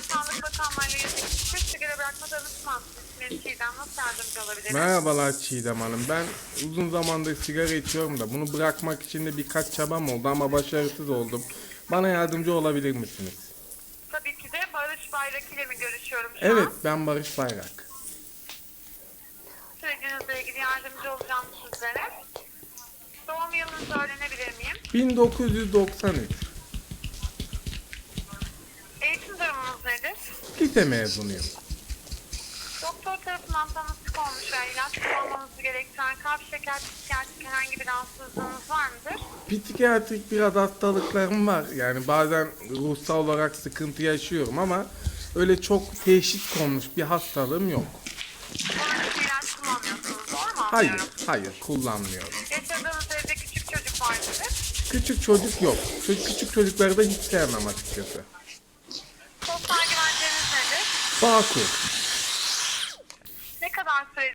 Sağlıklı danışman. İsmim Çiğdem. Nasıl yardımcı olabilirim? Merhabalar Çiğdem Hanım. Ben uzun zamandır sigara içiyorum da bunu bırakmak için de birkaç çabam oldu ama başarısız oldum. Bana yardımcı olabilir misiniz? Tabii ki de Barış Bayrak ile mi görüşüyorum şu Evet, an? ben Barış Bayrak. Sürecinizle ilgili yardımcı olacağım sizlere. Doğum yılınızı öğrenebilir miyim? 1993. Lise mezunuyum. Doktor tarafından tanısık olmuş ve ilaç kullanmanızı gerektiren kalp şeker psikiyatrik herhangi bir rahatsızlığınız var mıdır? Psikiyatrik biraz hastalıklarım var. Yani bazen ruhsal olarak sıkıntı yaşıyorum ama öyle çok teşhis konmuş bir hastalığım yok. Bunun için ilaç kullanmıyorsunuz doğru mu Hayır, anlıyorum? hayır kullanmıyorum. Yaşadığınız evde küçük çocuk var mıdır? Küçük çocuk yok. Çocuk- Küçük çocukları da hiç sevmem açıkçası. Bağkur. Ne kadar süre